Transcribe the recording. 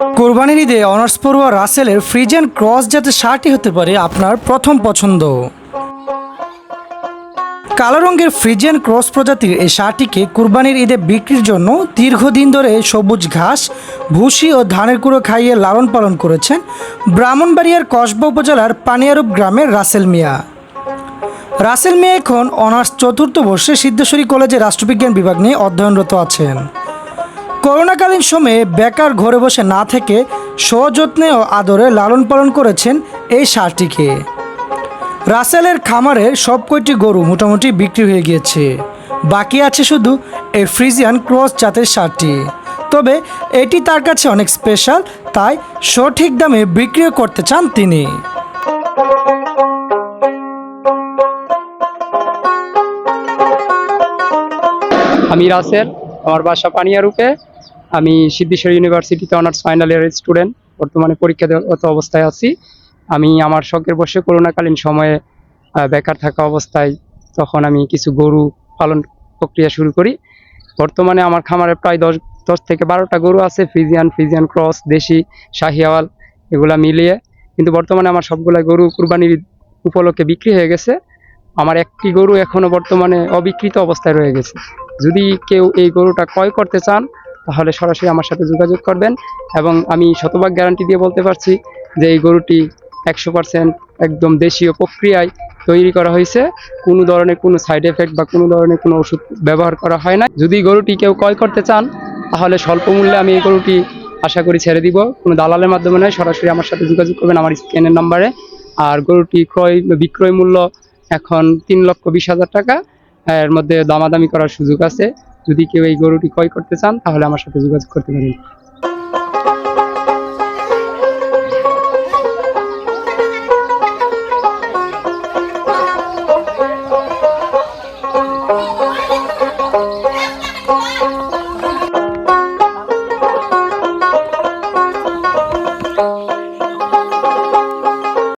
কোরবানির ঈদে অনার্স পড়ুয়া রাসেলের ফ্রিজেন ক্রস জাতের শার্টই হতে পারে আপনার প্রথম পছন্দ। কালো রঙের ফ্রিজিয়ান ক্রস প্রজাতির এই শার্টটিকে কুরবানির ঈদে বিক্রির জন্য দীর্ঘদিন ধরে সবুজ ঘাস, ভুসি ও ধানের কুড়ো খাইয়ে লালন পালন করেছেন ব্রাহ্মণবাড়িয়ার কসবা উপজেলার পানিয়ারূপ গ্রামের রাসেল মিয়া। রাসেল মিয়া এখন অনার্স চতুর্থ বর্ষে সিদ্ধেশ্বরী কলেজে রাষ্ট্রবিজ্ঞান বিভাগ নিয়ে অধ্যয়নরত আছেন। করোনাকালীন সময়ে বেকার ঘরে বসে না থেকে সযত্নে ও আদরে লালন পালন করেছেন এই সারটিকে। রাসেলের খামারে সব কয়টি গরু মোটামুটি বিক্রি হয়ে গিয়েছে। বাকি আছে শুধু এই ফ্রিজিয়ান ক্রস জাতের সারটি। তবে এটি তার কাছে অনেক স্পেশাল, তাই সঠিক দামে বিক্রিও করতে চান তিনি। আমি রাসেল, আমার বাসা পানিয়ারূপে আমি সিদ্ধেশ্বর ইউনিভার্সিটিতে অনার্স ফাইনাল ইয়ারের স্টুডেন্ট বর্তমানে পরীক্ষা দেওয়াত অবস্থায় আছি। আমি আমার শখের বসে করোনাকালীন সময়ে বেকার থাকা অবস্থায় তখন আমি কিছু গরু পালন প্রক্রিয়া শুরু করি। বর্তমানে আমার খামারে প্রায় দশ দশ থেকে বারোটা গরু আছে, ফিজিয়ান ফিজিয়ান ক্রস, দেশি শাহিয়াওয়াল এগুলা মিলিয়ে। কিন্তু বর্তমানে আমার সবগুলা গরু কুরবানির উপলক্ষে বিক্রি হয়ে গেছে। আমার একটি গরু এখনও বর্তমানে অবিকৃত অবস্থায় রয়ে গেছে। যদি কেউ এই গরুটা ক্রয় করতে চান তাহলে সরাসরি আমার সাথে যোগাযোগ করবেন এবং আমি শতভাগ গ্যারান্টি দিয়ে বলতে পারছি যে এই গরুটি একশো পার্সেন্ট একদম দেশীয় প্রক্রিয়ায় তৈরি করা হয়েছে। কোনো ধরনের কোনো সাইড এফেক্ট বা কোনো ধরনের কোনো ওষুধ ব্যবহার করা হয় না যদি গরুটি কেউ ক্রয় করতে চান, তাহলে স্বল্প মূল্যে আমি এই গরুটি আশা করি ছেড়ে দিব। কোনো দালালের মাধ্যমে নয়, সরাসরি আমার সাথে যোগাযোগ করবেন আমার স্ক্যানের নাম্বারে আর গরুটি ক্রয়, বিক্রয় মূল্য এখন তিন লক্ষ বিশ হাজার টাকা। এর মধ্যে দামাদামি করার সুযোগ আছে। যদি কেউ এই গরুটি ক্রয় করতে চান তাহলে আমার সাথে যোগাযোগ করতে পারেন।